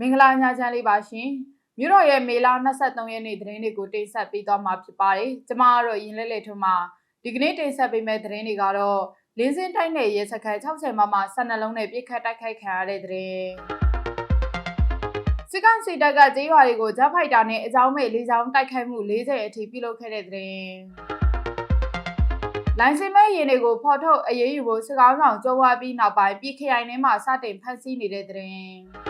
မင်္ဂလာညချမ်းလေးပါရှင်မြို့တော်ရဲ့မေလ23ရက်နေ့သတင်းတွေကိုတင်ဆက်ပေးသွားမှာဖြစ်ပါတယ်ကျမကတော့ရင်လဲလဲထုံးမှာဒီကနေ့တင်ဆက်ပေးမယ့်သတင်းတွေကတော့လင်းစင်းတိုက်နယ်ရဲစခန်း60မမ12လုံးနဲ့ပြစ်ခတ်တိုက်ခိုက်ခံရတဲ့သတင်းစစ်ကောင်စီတပ်ကကျေးရွာတွေကိုဂျက်ဖိုက်တာနဲ့အကြောင်းမဲ့လေးချောင်းတိုက်ခိုက်မှု40အထိပြုလုပ်ခဲ့တဲ့သတင်းလိုင်စင်မဲ့ရင်တွေကိုဖော်ထုတ်အရေးယူဖို့စစ်ကောင်းဆောင်ကြိုးဝါပြီးနောက်ပိုင်းပြည်ခရိုင်ထဲမှာစတင်ဖမ်းဆီးနေတဲ့သတင်း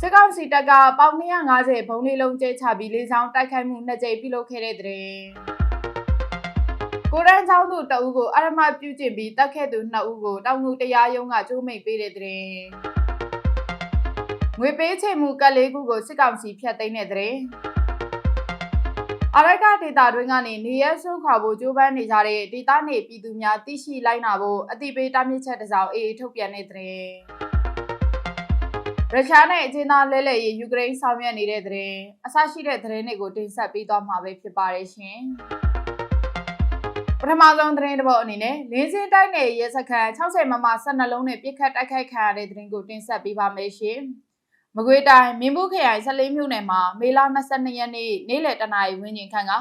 စစ်ကောင်စီတပ်ကပေါင်250ဘုံလေးလုံးကျဲချပြီးလေးချောင်းတိုက်ခိုက်မှုနှစ်ကြိမ်ပြုလုပ်ခဲ့တဲ့သတင်းကိုရန်ချောင်းသူတအုပ်ကိုအရမပြုကျင့်ပြီးတပ်ခဲ့သူနှစ်ဦးကိုတောင်ငူတရားရုံးကကျိုးမိတ်ပေးတဲ့သတင်းငွေပေးချေမှုကတ်လေးခုကိုစစ်ကောင်စီဖျက်သိမ်းတဲ့သတင်းအရိုက်ကဒေတာတွင်းကနေနေရဲဆွန့်ခွာဖို့ကြိုးပမ်းနေကြတဲ့ဒေတာနေပြည်သူများသိရှိလိုက်နာဖို့အတိပေးတားမြစ်ချက်တစ်စောင်အေးထုတ်ပြန်တဲ့သတင်း ရုရှားနဲ့အချင်းသားလဲလှယ်ရေးယူကရိန်းဆောင်ရွက်နေတဲ့သတင်းအဆရှိတဲ့သတင်းတွေကိုတင်ဆက်ပေးသွားမှာပဲဖြစ်ပါတယ်ရှင်ပထမဆုံးသတင်းတစ်ပုဒ်အနေနဲ့လင်းစင်းတိုက်နယ်ရဲစခန်း60မမ12လုံးနဲ့ပြစ်ခတ်တိုက်ခိုက်ခံရတဲ့သတင်းကိုတင်ဆက်ပေးပါမယ်ရှင်မကွေးတိုင်းမင်းဘူးခရိုင်14မြို့နယ်မှာမေလ22ရက်နေ့နေ့လယ်တနာရီဝန်းကျင်ခန့်က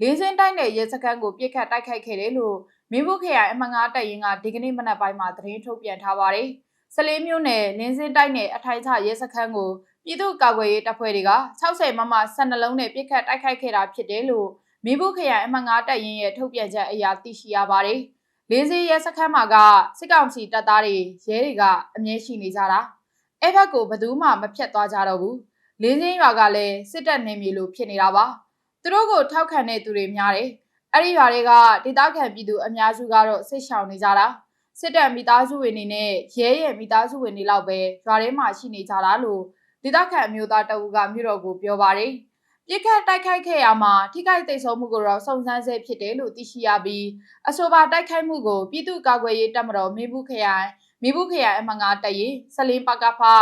လင်းစင်းတိုက်နယ်ရဲစခန်းကိုပြစ်ခတ်တိုက်ခိုက်ခဲ့တယ်လို့မင်းဘူးခရိုင်အမှန်ငါးတပ်ရင်းကဒီကနေ့မနက်ပိုင်းမှာသတင်းထုတ်ပြန်ထားပါတယ်။ ဆလေးမျိုးနယ်လင်းစင်းတိုက်နယ်အထိုင်ချရဲစခန်းကိုပြည်သူ့ကာကွယ်ရေးတပ်ဖွဲ့တွေက60မမ12လုံးနဲ့ပြစ်ခတ်တိုက်ခိုက်ခဲ့တာဖြစ်တယ်လို့မင်းဘူးခရိုင်အမှန်ငါးတပ်ရင်းရဲ့ထုတ်ပြန်ချက်အရသိရှိရပါတယ်။လင်းစင်းရဲစခန်းမှာကစစ်ကောင်စီတပ်သားတွေရဲတွေကအမြဲရှိနေကြတာ။အဲ့ဘက်ကိုဘယ်သူမှမဖြတ်သွားကြတော့ဘူး။လင်းစင်းရွာကလည်းစစ်တပ်နေမြေလိုဖြစ်နေတာပါ။သူတို့ကိုထောက်ခံတဲ့သူတွေများတယ်။အဲ့ဒီရွာတွေကဒေသခံပြည်သူအများစုကတော့စစ်ရှောင်နေကြတာ။ စစ်တပ်မိသားစုဝင်တွေနဲ့ရဲရဲ့မိသားစုဝင်တွေလောက်ပဲရွာထဲမှာရှိနေကြတာလို့ဒေသခံအမျိုးသားတအူကမြို့တော်ကိုပြောပါတယ်။ပြစ်ခတ်တိုက်ခိုက်ခဲ့ရမှာထိခိုက်သိမ်းဆုံးမှုကိုတော့စုံစမ်းဆဲဖြစ်တယ်လို့သိရှိရပြီးအဆိုပါတိုက်ခိုက်မှုကိုပြည်သူ့ကာကွယ်ရေးတပ်မတော်မင်းဘူးခရိုင်မိဘူးခရိုင်အမှန်ငါတရီဆလင်းပကဖာ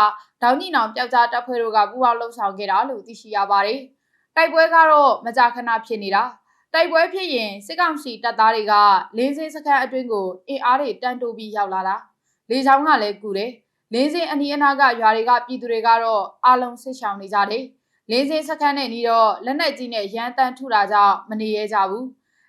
ဒေါင်းညီနောင်ပျောက်ကြားတပ်ဖွဲ့တို့ကပူးပေါင်းလှုပ်ဆောင်ခဲ့တာလို့သိရှိရပါတယ်။တိုက်ပွဲကတော့မကြာခဏဖြစ်နေတာ တိုက်ပွဲဖြစ်ရင်စစ်ကောင်စီတပ်သားတွေကလင်းစင်းစခန်းအတွင်းကိုအင်အားတွေတန်တိုးပြီးရောက်လာတာလေချောင်းကလည်းကူတယ်လင်းစင်းအနီးအနားကရွာတွေကပြည်သူတွေကတော့အလုံးဆစ်ရှောင်နေကြတယ်လင်းစင်းစခန်းနဲ့နီးတော့လက်နက်ကြီးနဲ့ရန်တန်းထုတာကြောင့်မနေရဲကြဘူး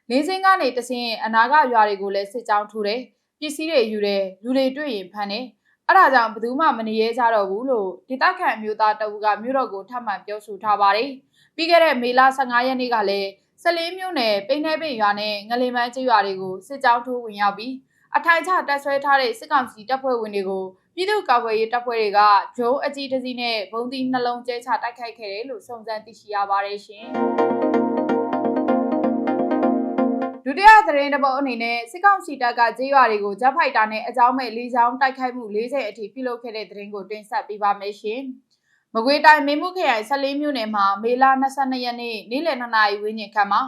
လင်းစင်းကနေတဆင်းအနာကရွာတွေကိုလည်းစစ်ကြောင်းထူတယ်ပစ္စည်းတွေယူတယ်လူတွေတွေ့ရင်ဖမ်းတယ်အဲ့ဒါကြောင့်ဘယ်သူမှမနေရဲကြတော့ဘူးလို့ဒေသခံမျိုးသားတအူကမြို့တော်ကိုထပ်မံပြောဆိုထားပါတယ်ပြီးခဲ့တဲ့မေလ15ရက်နေ့ကလည်း ဆလင်းမြို့နယ်ပိန်းနေပင်ရွာနဲ့ငလင်မန်းကျေးရွာတွေကိုစစ်ကြောင်းထိုးဝင်ရောက်ပြီးအထိုင်ချတပ်ဆွဲထားတဲ့စစ်ကောင်စီတပ်ဖွဲ့ဝင်တွေကိုပြည်သူ့ကာကွယ်ရေးတပ်ဖွဲ့တွေကဂျုံအကြီးတစီးနဲ့ဘုံသီးနှလုံးကျဲချတိုက်ခိုက်ခဲ့တယ်လို့စုံစမ်းသိရှိရပါတယ်ရှင်ဒုတိယသတင်းတစ်ပုဒ်အနေနဲ့စစ်ကောင်စီတပ်ကကြေးရွာတွေကိုဂျက်ဖိုက်တာနဲ့အကြောင်းမဲ့လေးချောင်းတိုက်ခိုက်မှု40အထိပြုလုပ်ခဲ့တဲ့သတင်းကိုတင်ဆက်ပေးပါမယ်ရှင်။ မကွေးတိုင်းမင်းမှုခရိုင်14မြို့နယ်မှာမေလ22ရက်နေ့နေ့လယ်2နာရီဝန်းကျင်ခန့်မှာ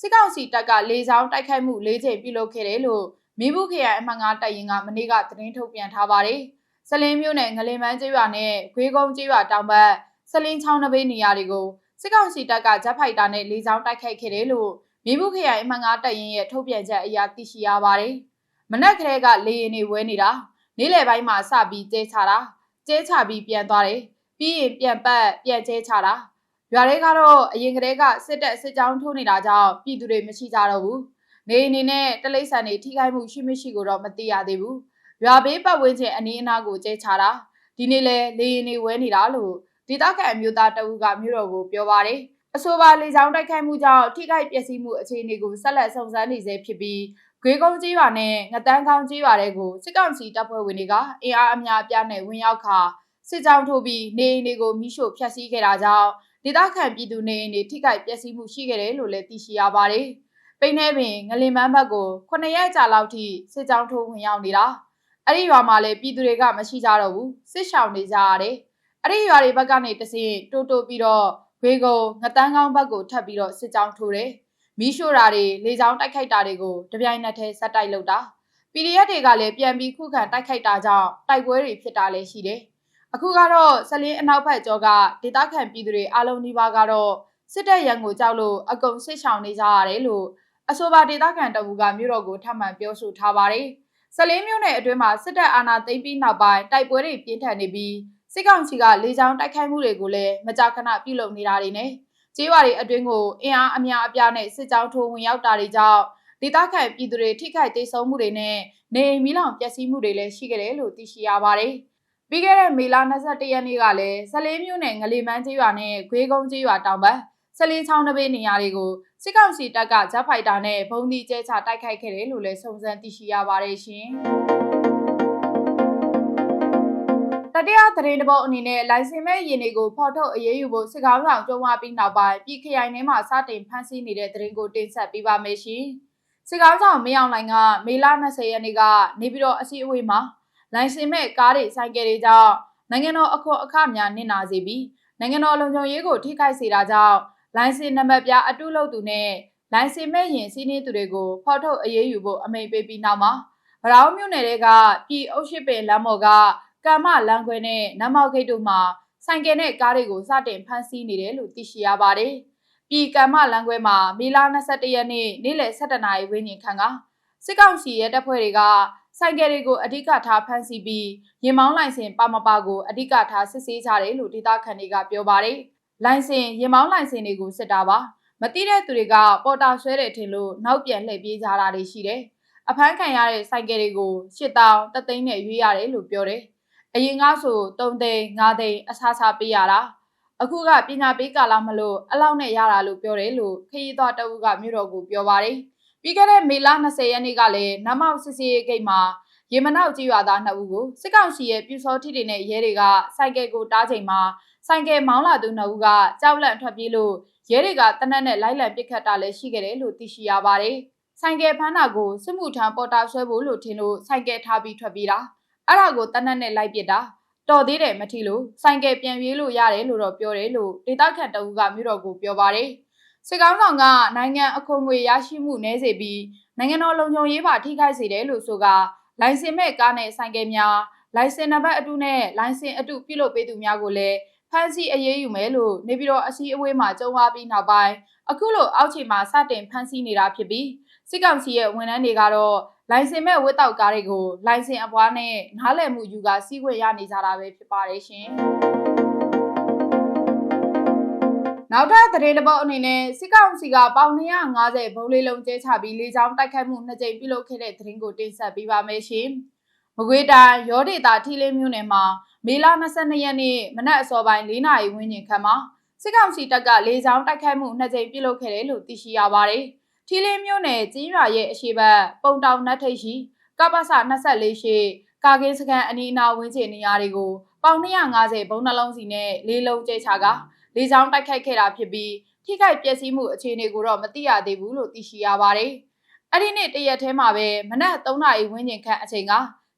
စစ်ကောင်စီတပ်ကလေးချောင်းတိုက်ခိုက်မှု၄ချိန်ပြုလုပ်ခဲ့တယ်လို့မင်းမှုခရိုင်အမှန်ငါတပ်ရင်းကမနေ့ကသတင်းထုတ်ပြန်ထားပါတယ်။ဆလင်းမြို့နယ်ငလင်မန်းကျေးရွာနဲ့ခွေးကုန်းကျေးရွာတောင်ဘက်ဆလင်းချောင်းနဘေးနေရာတွေကိုစစ်ကောင်စီတပ်ကဂျက်ဖိုက်တာနဲ့လေးချောင်းတိုက်ခိုက်ခဲ့တယ်လို့မိမှုခရိုင်အမှန်ငါတပ်ရင်းရဲ့ထုတ်ပြန်ချက်အရသိရှိရပါတယ်။မနက်ကလေးကလေရင်နေဝဲနေတာနေ့လယ်ပိုင်းမှာစပြီးကျဲချတာကျဲချပြီးပြန်သွားတယ် ပြီးရင်ပြန်ပတ်ပြန်ကျဲချတာရွာတွေကတော့အရင်ကတည်းကစစ်တပ်စစ်ကြောင်းထိုးနေတာကြောင့်ပြည်သူတွေမရှိကြတော့ဘူးနေအနေနဲ့တလိမ့်ဆန်တွေထိခိုက်မှုရှိမရှိကိုတော့မသိရသေးဘူးရွာဘေးပတ်ဝန်းကျင်အနီးအနားကိုကျဲချတာဒီနေ့လဲလေရင်နေဝဲနေတာလို့ဒေသခံအမျိုးသားတအူးကမြို့တော်ကိုပြောပါတယ်အဆိုပါလေကြောင်းတိုက်ခိုက်မှုကြောင့်ထိခိုက်ပျက်စီးမှုအခြေအနေကိုဆက်လက်စုံစမ်းနေဆဲဖြစ်ပြီးဂွေကုန်းကြီးရွာနဲ့ငတန်းကောင်းကြီးရွာတွေကိုစစ်ကောင်စီတပ်ဖွဲ့ဝင်တွေကအင်အားအများအပြားနဲ့ဝင်ရောက်ခါ စစ်ကြောင်းထိုးပြီးနေအိမ်တွေကိုမိရှို့ဖျက်ဆီးခဲ့တာကြောင့်ဒေသခံပြည်သူနေအိမ်တွေထိခိုက်ပျက်စီးမှုရှိခဲ့တယ်လို့လည်းသိရှိရပါတယ်။ပိန်းထဲပင်ငလင်မန်းဘက်ကို9ရက်ကြာလောက်ထိစစ်ကြောင်းထိုးဝင်ရောက်နေတာအဲ့ဒီရွာမှာလည်းပြည်သူတွေကမရှိကြတော့ဘူးစစ်ရှောင်နေကြရတယ်။အဲ့ဒီရွာတွေဘက်ကနေတဆင့်တိုးတိုးပြီးတော့ဝေကုံငတန်းကောင်းဘက်ကိုထပ်ပြီးတော့စစ်ကြောင်းထိုးတယ်။မီးရှို့တာတွေလေကြောင်းတိုက်ခိုက်တာတွေကိုတပြိုင်နက်တည်းဆက်တိုက်လုပ်တာ PDF တွေကလည်းပြန်ပြီးခုခံတိုက်ခိုက်တာကြောင့်တိုက်ပွဲတွေဖြစ်တာလည်းရှိတယ်။ အခုကတော့ဆလင်းအနောက်ဘက်ကျောကဒေသခံပြည်သူတွေအလုံးနီးပါးကတော့စစ်တပ်ရန်ကိုကြောက်လို့အကုန်စစ်ဆောင်နေကြရတယ်လို့အဆိုပါဒေသခံတအူကမြို့တော်ကိုထပ်မံပြောဆိုထားပါတယ်။ဆလင်းမြို့နယ်အတွင်းမှာစစ်တပ်အာဏာသိမ်းပြီးနောက်ပိုင်းတိုက်ပွဲတွေပြင်းထန်နေပြီးစစ်ကောင်စီကလေကြောင်းတိုက်ခိုက်မှုတွေကိုလည်းမကြာခဏပြုလုပ်နေတာတွေနဲ့ကျေးရွာတွေအတွင်းကိုအင်အားအများအပြားနဲ့စစ်ကြောင်းထိုးဝင်ရောက်တာတွေကြောင့်ဒေသခံပြည်သူတွေထိခိုက်ဒေဆုံးမှုတွေနဲ့နေအိမ်မီးလောင်ပျက်စီးမှုတွေလည်းရှိခဲ့တယ်လို့သိရှိရပါတယ်။ ပြီးခဲ့တဲ့မေလ22ရက်နေ့ကလည်းဇလေးမြို့နယ်ငလီမန်းကျေးရွာနဲ့ခွေးကုန်းကျေးရွာတောင်ဘက်ဆလင်းချောင်းတစ်ပေနေရာတွေကိုစစ်ကောင်စီတပ်ကဂျက်ဖိုက်တာနဲ့ဘုံဒီကျဲချတိုက်ခိုက်ခဲ့တယ်လို့လည်းစုံစမ်းသိရှိရပါတယ်ရှင်။တတိယသတင်းတစ်ပုဒ်အနေနဲ့လိုင်စင်မဲ့ရင်တွေကိုဖော်ထုတ်အရေးယူဖို့စစ်ကောင်ဆောင်ကြုံဝပြီးနောက်ပိုင်းပြည်ခရိုင်ထဲမှာစတင်ဖမ်းဆီးနေတဲ့သတင်းကိုတင်ဆက်ပေးပါမယ်ရှင်။စစ်ကောင်ဆောင်မင်းအောင်လိုင်ကမေလ20ရက်နေ့ကနေပြီးတော့အစည်းအဝေးမှာ လိုင်စင်မဲ့ကားတွေဆိုင်ကယ်တွေကြောင့်နိုင်ငံတော်အခွန်အခများနစ်နာစေပြီးနိုင်ငံတော်လုံခြုံရေးကိုထိခိုက်စေတာကြောင့်လိုင်စင်နံပါတ်ပြအတုလုပ်သူနဲ့လိုင်စင်မဲ့ရင်စီးနှင်းသူတွေကိုဖော်ထုတ်အရေးယူဖို့အမိန့်ပေးပြီးနောက်မှာဗရောင်းမြို့နယ်တွေကပြည်အုပ်ရှိပင်လမ်းမော်ကကမ္မလမ်းခွဲနဲ့နမောက်ဂိတ်တို့မှာဆိုင်ကယ်နဲ့ကားတွေကိုစတင်ဖမ်းဆီးနေတယ်လို့သိရှိရပါတယ်။ပြည်ကမ္မလမ်းခွဲမှာမေလ22ရက်နေ့နေ့လယ်7:00နာရီဝန်းကျင်ခန့်ကစစ်ကောင်စီရဲ့တပ်ဖွဲ့တွေက ဆိုင်ကယ်တွေကိုအဓိကထားဖမ်းဆီးပြီးရင်မောင်းလိုင်စင်ပါမပါကိုအဓိကထားစစ်ဆေးကြတယ်လို့ဒေသခံတွေကပြောပါတယ်။လိုင်စင်ရင်မောင်းလိုင်စင်တွေကိုစစ်တာပါ။မတိတဲ့သူတွေကပေါ်တာဆွဲတယ်ထင်လို့နောက်ပြန်လှည့်ပြေးကြတာတွေရှိတယ်။အဖမ်းခံရတဲ့ဆိုင်ကယ်တွေကိုရှစ်တောင်းတသိန်းနဲ့ရွေးရတယ်လို့ပြောတယ်။အရင်ကဆို3သိန်း5သိန်းအစားစားပေးရတာ။အခုကပညာပေးကာလမလို့အလောက်နဲ့ရတာလို့ပြောတယ်လို့ခရီးသွားတအုပ်ကမြို့တော်ကိုပြောပါတယ်။ ပြီးခဲ့တဲ့မေလ20ရက်နေ့ကလည်းနမောက်စစ်စီဂိတ်မှာရေမနောက်ကြီးရွာသားနှစ်ဦးကိုစစ်ကောင်စီရဲ့ပြူစောထီတွေနဲ့ရဲတွေကစိုက်ကယ်ကိုတားချိန်မှာဆိုင်ကယ်မောင်းလာသူနှစ်ဦးကကြောက်လန့်ထွက်ပြေးလို့ရဲတွေကတနက်နဲ့လိုက်လံပစ်ခတ်တာလည်းရှိခဲ့တယ်လို့သိရှိရပါတယ်။ဆိုင်ကယ်ဖမ်းတာကိုစစ်မှုထမ်းပေါ်တာဆွဲဖို့လို့ထင်လို့ဆိုင်ကယ်ထားပြီးထွက်ပြေးတာအဲ့ဒါကိုတနက်နဲ့လိုက်ပစ်တာတော်သေးတယ်မထီလို့ဆိုင်ကယ်ပြန်ပြေးလို့ရတယ်လို့တော့ပြောတယ်လို့ဒေသခံတအူးကမြို့တော်ကိုပြောပါတယ်။ စစ်ကောင်ဆောင်ကနိုင်ငံအခွန်ငွေရရှိမှုနည်းစေပြီးနိုင်ငံတော်လုံခြုံရေးပါထိခိုက်စေတယ်လို့ဆိုကလိုင်စင်မဲ့ကားနဲ့ဆိုင်ကယ်များလိုင်စင်နံပါတ်အတုနဲ့လိုင်စင်အတုပြုလုပ်ပေးသူများကိုလည်းဖမ်းဆီးအရေးယူမယ်လို့နေပြည်တော်အစည်းအဝေးမှာကြုံသွားပြီးနောက်ပိုင်းအခုလိုအောက်ခြေမှာစတင်ဖမ်းဆီးနေတာဖြစ်ပြီးစစ်ကောင်စီရဲ့ဝန်ထမ်းတွေကတော့လိုင်စင်မဲ့ဝတ်တောက်ကားတွေကိုလိုင်စင်အပွားနဲ့နားလည်မှုယူကစီးခွင့်ရနေကြတာပဲဖြစ်ပါတယ်ရှင် နောက်ထပ်သတင်းတစ်ပုဒ်အနေနဲ့စစ်ကောင်စီကပေါင်250ဘုံလေးလုံးကျဲချပြီးလေကြောင်းတိုက်ခိုက်မှုနှစ်ကြိမ်ပြုလုပ်ခဲ့တဲ့သတင်းကိုတင်ဆက်ပေးပါမယ်ရှင်။မကွေးတိုင်းရောဒေတာထီလင်းမြို့နယ်မှာမေလ22ရက်နေ့မနက်အစောပိုင်း၄နာရီဝန်းကျင်ခန့်မှာစစ်ကောင်စီတပ်ကလေကြောင်းတိုက်ခိုက်မှုနှစ်ကြိမ်ပြုလုပ်ခဲ့တယ်လို့သိရှိရပါတယ်။ထီလင်းမြို့နယ်ကျင်းရွာရဲ့အရှိတ်ပုံတောင်နတ်ထိပ်ရှိကပ္ပစ24ရှိကာကင်းစကန်အနီးအနားဝန်းကျင်နေရာတွေကိုပေါင်250ဘုံနှလုံးစီနဲ့လေးလုံးကျဲချက လေကြောင်းတိုက်ခိုက်ခဲ့တာဖြစ်ပြီးထိခိုက်ပျက်စီးမှုအခြေအနေကိုတော့မသိရသေးဘူးလို့သိရှိရပါတယ်။အဲ့ဒီနေ့တရက်ထဲမှာပဲမနက်3နာရီဝန်းကျင်ခန့်အချိန်က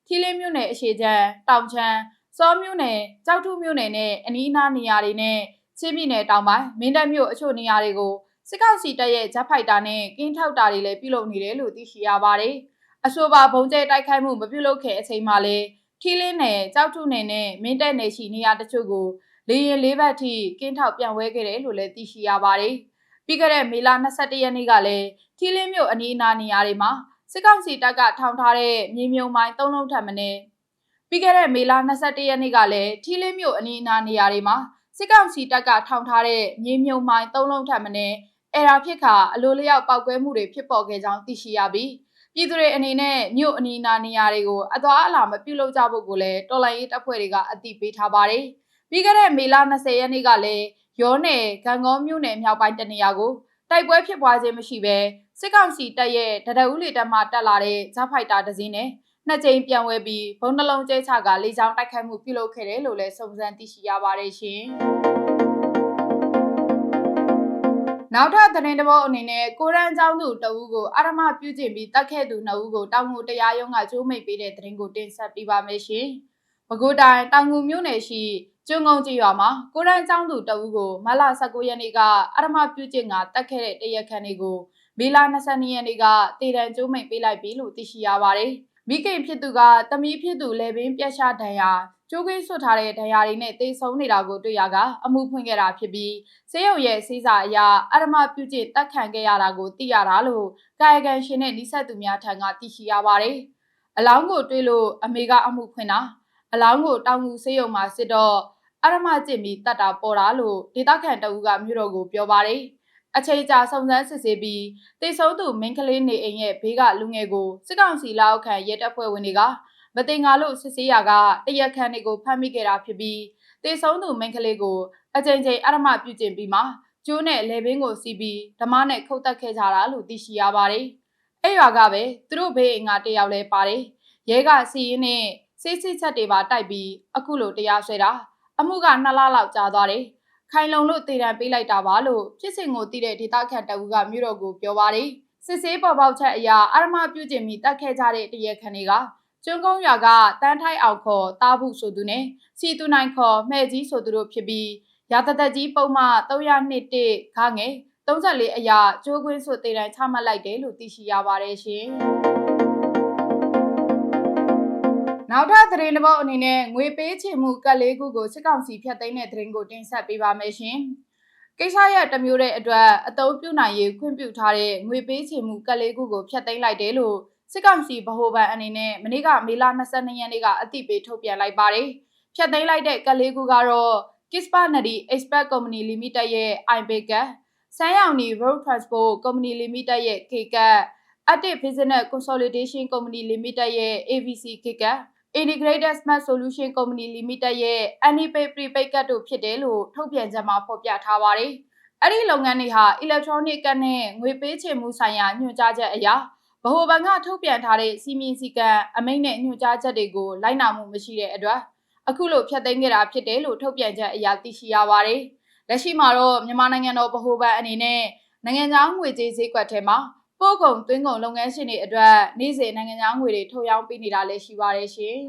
ထီလင်းမြို့နယ်အရှိချမ်းတောင်ချမ်းစောမြို့နယ်ကြောက်ထုမြို့နယ်နဲ့အနီးအနားနေရာတွေနဲ့ချင်းပြည်နယ်တောင်ပိုင်းမင်းတပ်မြို့အချို့နေရာတွေကိုစစ်ကောင်စီတပ်ရဲ့ဂျက်ဖိုက်တာနဲ့ကင်းထောက်တာတွေလည်းပြုလုပ်နေတယ်လို့သိရှိရပါတယ်။အဆိုပါဘုံကျဲတိုက်ခိုက်မှုမပြုလုပ်ခဲ့အချိန်မှာလေထီလင်းနယ်ကြောက်ထုနယ်နဲ့မင်းတပ်နယ်ရှိနေရာတချို့ကို လေရင်လေးဘက်ထိကင်းထောက်ပြန်ဝဲခဲ့တယ်လို့လည်းသိရှိရပါတယ်။ပြီးခဲ့တဲ့မေလ22ရက်နေ့ကလည်းထီလင်းမြို့အနီးအနားနေရာတွေမှာစစ်ကောင်စီတပ်ကထောင်ထားတဲ့မြေမြုံမိုင်း၃လုံးထပ်မင်းပြီးခဲ့တဲ့မေလ22ရက်နေ့ကလည်းထီလင်းမြို့အနီးအနားနေရာတွေမှာစစ်ကောင်စီတပ်ကထောင်ထားတဲ့မြေမြုံမိုင်း၃လုံးထပ်မင်းအဲ့ဒါဖြစ်ခါအလိုလျောက်ပောက်ကွဲမှုတွေဖြစ်ပေါ်ခဲ့ကြောင်းသိရှိရပြီးပြည်သူတွေအနေနဲ့မြို့အနီးအနားနေရာတွေကိုအသွားအလာမပြုလုပ်ကြဖို့ကိုလည်းတော်လိုင်းရေးတပ်ဖွဲ့တွေကအသိပေးထားပါတယ်။ ပြီးခဲ့တဲ့မေလ20ရက်နေ့ကလည်းရောနယ်ဂံကောမြို့နယ်မြောက်ပိုင်းတနေရာကိုတိုက်ပွဲဖြစ်ပွားခြင်းမရှိဘဲစစ်ကောင်စီတပ်ရဲ့တရဦးလေတပ်မှတက်လာတဲ့ဂျက်ဖိုက်တာတစ်စီးနဲ့နှစ်ကြိမ်ပြန်ဝဲပြီးဘုံနှလုံးကျဲချကလေကြောင်းတိုက်ခိုက်မှုပြုလုပ်ခဲ့တယ်လို့လည်းစုံစမ်းသိရှိရပါတယ်ရှင်။နောက်ထပ်သတင်းတစ်ပုဒ်အနေနဲ့ကိုရန်ကျောင်းသူတဦးကိုအာရမပြုကျင့်ပြီးတတ်ခဲ့သူနှစ်ဦးကိုတောင်ငူတရားရုံးကကျိုးမိတ်ပေးတဲ့သတင်းကိုတင်ဆက်ပေးပါမယ်ရှင်။ပဲခူးတိုင်းတောင်ငူမြို့နယ်ရှိ ကျွန်းကုန်းကြီးရွာမှာကိုရန်ကျောင်းသူတဦးကိုမလ19ရက်နေ့ကအရမပြုကျင့်ကတတ်ခဲ့တဲ့တရက်ခန့်လေးကိုမေလ22ရက်နေ့ကတည်တံကျိုးမိန်ပေးလိုက်ပြီလို့သိရှိရပါတယ်။မိခင်ဖြစ်သူကတမီးဖြစ်သူလေပင်ပြက်ရှာဒဏ်ရာကျိုးကိဆွတ်ထားတဲ့ဒဏ်ရာတွေနဲ့တေဆုံးနေတာကိုတွေ့ရကအမှုဖွင့်ခဲ့တာဖြစ်ပြီးစေယုံရဲ့စီးစာအရာအရမပြုကျင့်တတ်ခံခဲ့ရတာကိုသိရတာလို့ကာယကံရှင်နဲ့နှိဆက်သူများထံကသိရှိရပါတယ်။အလောင်းကိုတွေ့လို့အမေကအမှုဖွင့်တာ အလောင်းကိုတောင်ငူဆေးရုံမှာစစ်တော့အရမကျင့်ပြီးတတ်တာပေါ်တာလို့ဒေသခံတအူးကမြို့တော်ကိုပြောပါတယ်အချိန်ကြာစုံစမ်းစစ်ဆေးပြီးတေဆုံးသူမင်းကလေးနေအိမ်ရဲ့ဘေးကလူငယ်ကိုစစ်ကောင်စီလက်အောက်ခံရဲတပ်ဖွဲ့ဝင်တွေကမတင်ငါလို့စစ်ဆေးရာကတရက်ခန့်တွေကိုဖမ်းမိခဲ့တာဖြစ်ပြီးတေဆုံးသူမင်းကလေးကိုအကြိမ်ကြိမ်အရမပြုကျင့်ပြီးမှကျိုးနဲ့လေဘင်းကိုစီးပြီးဓမားနဲ့ခုတ်တက်ခဲ့ကြတာလို့သိရှိရပါတယ်။အဲ့ရွာကပဲသူတို့ဘေးအိမ်ကတယောက်လဲပါတယ်။ရဲကစီရင်နဲ့ စိတ်စစ်ချက်တွေပါတိုက်ပြီးအခုလိုတရားစွဲတာအမှုကနှစ်လလောက်ကြာသွားတယ်။ခိုင်လုံလို့တည်တံပေးလိုက်တာပါလို့ဖြစ်စဉ်ကိုသိတဲ့ဒေသခံတအူးကမြို့တော်ကိုပြောပါတယ်။စစ်ဆေးပေါ်ပေါက်ချက်အရာအရမပြုကျင့်ပြီးတက်ခဲ့ကြတဲ့တရက်ခန်တွေကကျွန်းကုန်းရွာကတန်းထိုက်အောင်ခေါ်တားဘူးဆိုသူနဲ့စီတူနိုင်ခေါ်မှဲ့ကြီးဆိုသူတို့ဖြစ်ပြီးရာတသက်ကြီးပုံမှ302တိခငယ်34အရာကျိုးခွင်းဆိုတေတံချမှတ်လိုက်တယ်လို့သိရှိရပါတယ်ရှင်။ နောက်ထပ်သတင်းတစ်ပုဒ်အနေနဲ့ငွေပေးချေမှုကတ်လေးခုကိုစစ်ကောင်စီဖျက်သိမ်းတဲ့သတင်းကိုတင်ဆက်ပေးပါမယ်ရှင်။ကိစ္စရဲ့တစ်မျိုးတဲ့အတွက်အသုံးပြုနိုင်ရေးခွင့်ပြုထားတဲ့ငွေပေးချေမှုကတ်လေးခုကိုဖျက်သိမ်းလိုက်တယ်လို့စစ်ကောင်စီဗဟိုဘဏ်အနေနဲ့မနေ့ကမေလ22ရက်နေ့ကအသိပေးထုတ်ပြန်လိုက်ပါတယ်။ဖျက်သိမ်းလိုက်တဲ့ကတ်လေးခုကတော့ Kispa Nadi Expert Company Limited ရဲ့ iBaker စမ်းရောင်နီ Road Transport Company Limited ရဲ့ KCAT Active Business Consolidation Company Limited ရဲ့ ABC KCAT Integrated Smart Solution Company Limited ရဲ့ Anipay Prepaid Card တို့ဖြစ်တယ်လို့ထုတ်ပြန်ချက်မှာဖော်ပြထားပါတယ်။အဲ့ဒီလုပ်ငန်းတွေဟာ electronic ကတ်နဲ့ငွေပေးချေမှုဆိုင်ရာညွှန်ကြားချက်အရာဗဟိုဘဏ်ကထုတ်ပြန်ထားတဲ့စီမင်းစည်းကမ်းအမိန့်နဲ့ညွှန်ကြားချက်တွေကိုလိုက်နာမှုမရှိတဲ့အတွက်အခုလိုဖျက်သိမ်းခဲ့တာဖြစ်တယ်လို့ထုတ်ပြန်ချက်အရာသိရှိရပါတယ်။လက်ရှိမှာတော့မြန်မာနိုင်ငံတော်ဗဟိုဘဏ်အနေနဲ့နိုင်ငံခြားငွေကြေးဈေးကွက်ထဲမှာ ပို့ကုန်သွင်းကုန်လုပ်ငန်းရှင်တွေအတွက်နေ့စဉ်နိုင်ငံခြားငွေတွေထုတ်ရောင်းပေးနေတာလည်းရှိပါတယ်ရှင်။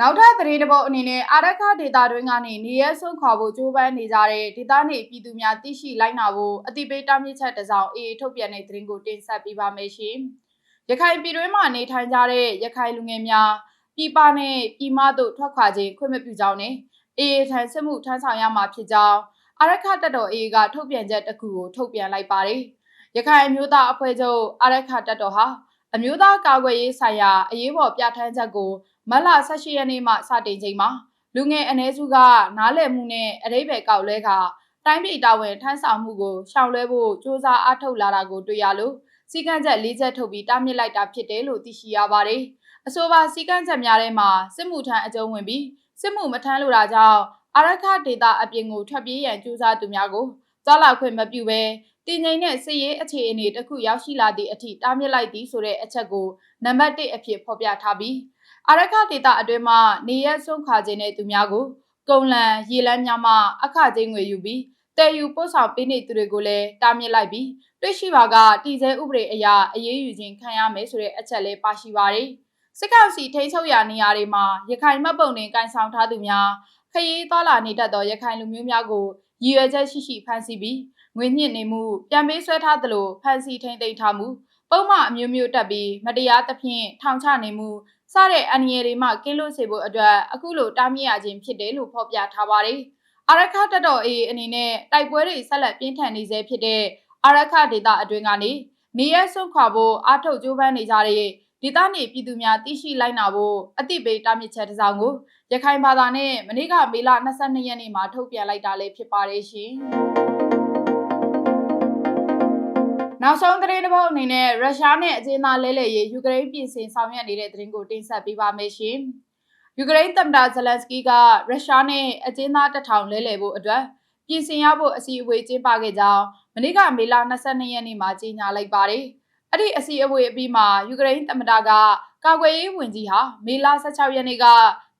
နောက်ထပ်သတင်းတစ်ပုဒ်အနေနဲ့အာရခဒေတာတွင်းကနေနေရဲဆုံးခွာဖို့ကြိုးပမ်းနေကြတဲ့ဒေတာနေပြည်သူများသိရှိလိုက်နာဖို့အတိပေးတားမြစ်ချက်တစ်စောင်အေးထုတ်ပြန်တဲ့သတင်းကိုတင်ဆက်ပေးပါမယ်ရှင်။ရခိုင်ပြည်တွင်းမှာနေထိုင်ကြတဲ့ရခိုင်လူငယ်များပြည်ပနဲ့ပြည်မသို့ထွက်ခွာခြင်းခွင့်မပြုကြောင်းနဲ့အေးထန်စစ်မှုထမ်းဆောင်ရမှာဖြစ်ကြောင်း အာရခတပ်တော်အေးကထုတ်ပြန်ချက်တစ်ခုကိုထုတ်ပြန်လိုက်ပါတယ်။ရခိုင်မျိုးသားအဖွဲ့ချုပ်အာရခတပ်တော်ဟာအမျိုးသားကာကွယ်ရေးဆိုင်ရာအရေးပေါ်ပြဋ္ဌာန်းချက်ကိုမလ18ရက်နေ့မှစတင်ချိန်မှာလူငယ်အ ਨੇ စုကနားလည်မှုနဲ့အရေးပဲကောက်လဲကတိုင်းပြည်တာဝန်ထမ်းဆောင်မှုကိုရှောင်လွှဲဖို့စ조사အားထုတ်လာတာကိုတွေ့ရလို့စီကံချက်၄ချက်ထုတ်ပြီးတားမြစ်လိုက်တာဖြစ်တယ်လို့သိရှိရပါတယ်။အဆိုပါစီကံချက်များထဲမှာစစ်မှုထမ်းအကျုံးဝင်ပြီးစစ်မှုမထမ်းလိုတာကြောင့် အာရခဒေတာအပြင်ကိုထွက်ပြေးရန်ကြိုးစားသူများကိုကြားလာခွင့်မပြုဘဲတည်ငြိမ်တဲ့စစ်ရေးအခြေအနေတစ်ခုရောက်ရှိလာသည့်အထိတားမြစ်လိုက်သည်ဆိုတဲ့အချက်ကိုနံပါတ်1အဖြစ်ဖော်ပြထားပြီးအာရခဒေတာအတွင်းမှာနေရက်ဆုံးခါခြင်းတဲ့သူများကိုကုံလန်ရေလန်းများမှအခကြေးငွေယူပြီးတဲယူပို့ဆောင်ပေးနေသူတွေကိုလည်းတားမြစ်လိုက်ပြီးတွေ့ရှိပါကတည်ဆဲဥပဒေအရအရေးယူခြင်းခံရမယ်ဆိုတဲ့အချက်လည်းပါရှိပါတယ်။စစ်ကောင်စီထိန်းချုပ်ရာနေရာတွေမှာရခိုင်မှတ်ပုံတင်ကန်ဆောင်ထားသူများ ခရီးသွားလာနေတတ်သောရခိုင်လူမျိုးများကိုရည်ရွယ်ချက်ရှိရှိဖမ်းဆီးပြီးငွေညှစ်နေမှုပြန်ပေးဆွဲထားသလိုဖမ်းဆီးထိန်းသိမ်းထားမှုပုံမှန်အမျိုးမျိုးတက်ပြီးမတရားသဖြင့်ထောင်ချနေမှုစတဲ့အန္တရာယ်တွေမှကင်းလွတ်စေဖို့အတွက်အခုလိုတားမြစ်ရခြင်းဖြစ်တယ်လို့ဖော်ပြထားပါတယ်။အာရခတက်တော်အေအနေနဲ့တိုက်ပွဲတွေဆက်လက်ပြင်းထန်နေစေဖြစ်တဲ့အာရခဒေတာအတွင်းကနေနေရဆုံးခွာဖို့အားထုတ်ကြိုးပမ်းနေကြတဲ့ဒေသနေပြည်သူများသိရှိလိုက်နာဖို့အသိပေးတားမြစ်ချက်တစ်စောင်ကို ရခိုင်ဘာသာနဲ့မနေ့ကမေလ22ရက်နေ့မှာထုတ်ပြန်လိုက်တာလည်းဖြစ်ပါတယ်ရှင်။နောက်ဆုံးသတင်းတစ်ပုဒ်အနေနဲ့ရုရှားနဲ့အကျဉ်းသားလဲလှယ်ရေးယူကရိန်းပြည်စင်ဆောင်ရွက်နေတဲ့သတင်းကိုတင်ဆက်ပေးပါမယ်ရှင်။ယူကရိန်းသမ္မတဇလန်စကီကရုရှားနဲ့အကျဉ်းသားတထောင်လဲလှယ်ဖို့အတွက်ပြည်စင်ရဖို့အစည်းအဝေးကျင်းပခဲ့ကြောင်းမနေ့ကမေလ22ရက်နေ့မှာကြေညာလိုက်ပါတယ်။အဲ့ဒီအစည်းအဝေးအပြီးမှာယူကရိန်းသမ္မတကကာကွယ်ရေးဝန်ကြီးဟာမေလ16ရက်နေ့က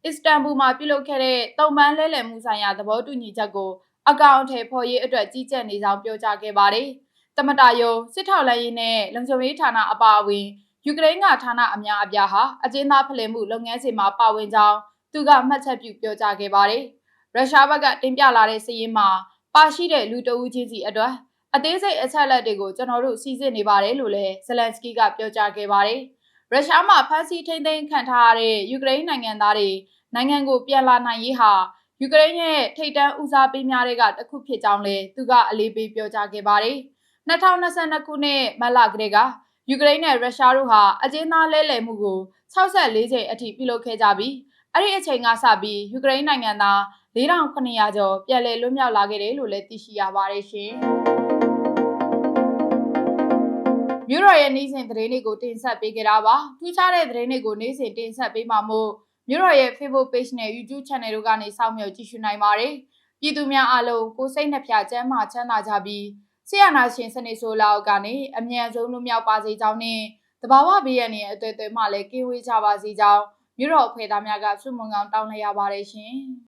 အစ္စတန်ဘူမှာပြုလုပ်ခဲ့တဲ့တုံပန်းလဲလှယ်မှုဆိုင်ရာသဘောတူညီချက်ကိုအကောင့်အထည်ဖော်ရေးအတွက်ကြီးကြပ်နေကြောင်းပြောကြားခဲ့ပါတယ်။တမတာယုံစစ်ထောက်လိုင်းရေးနဲ့လုံခြုံရေးဌာနအပါအဝင်ယူကရိန်းကဌာနအများအပြားဟာအကျဉ်းသားဖလှယ်မှုလုပ်ငန်းစဉ်မှာပါဝင်ကြောင်းသူကမှတ်ချက်ပြုပြောကြားခဲ့ပါတယ်။ရုရှားဘက်ကတင်ပြလာတဲ့စည်ရင်းမှာပါရှိတဲ့လူတအူးချင်းစီအတွက်အသေးစိတ်အချက်အလက်တွေကိုကျွန်တော်တို့စီစစ်နေပါတယ်လို့လည်းဇလန်စကီကပြောကြားခဲ့ပါတယ်။ ရုရှားမှာဖမ်းဆီးထိန်းသိမ်းခံထားရတဲ့ယူကရိန်းနိုင်ငံသားတွေနိုင်ငံကိုပြန်လာနိုင်ရေးဟာယူကရိန်းရဲ့ထိပ်တန်းဦးစားပေးများတဲ့ကတစ်ခုဖြစ်ကြောင်းလည်းသူကအလေးပေးပြောကြားခဲ့ပါတယ်။2022ခုနှစ်မတ်လကတည်းကယူကရိန်းနဲ့ရုရှားတို့ဟာအကျဉ်းသားလဲလှယ်မှုကို64ချိန်အထိပြုလုပ်ခဲ့ကြပြီးအဲ့ဒီအချိန်ကစပြီးယူကရိန်းနိုင်ငံသား4900ကျော်ပြန်လည်လွတ်မြောက်လာခဲ့တယ်လို့လည်းသိရှိရပါတယ်ရှင်။ မြို့တော်ရဲ့နေ့စဉ်သတင်းတွေကိုတင်ဆက်ပေးကြတာပါ။ထူးခြားတဲ့သတင်းတွေကိုနေ့စဉ်တင်ဆက်ပေးမှာမို့မြို့တော်ရဲ့ Facebook Page နဲ့ YouTube Channel တို့ကနေစောင့်မျှော်ကြည့်ရှုနိုင်ပါတယ်။ပြည်သူများအားလုံးကိုယ်စိတ်နှဖျားကျန်းမာချမ်းသာကြပြီးဆရာနာရှင်စနေဆိုလာအောက်ကနေအမြန်ဆုံးလွတ်မြောက်ပါစေကြောင်းနဲ့တဘာဝဘေးရန်ရဲ့အသွေးအသွေးမှလည်းကင်းဝေးကြပါစေကြောင်းမြို့တော်အဖွဲ့သားများကဆုမွန်ကောင်းတောင်းလိုက်ရပါတယ်ရှင်။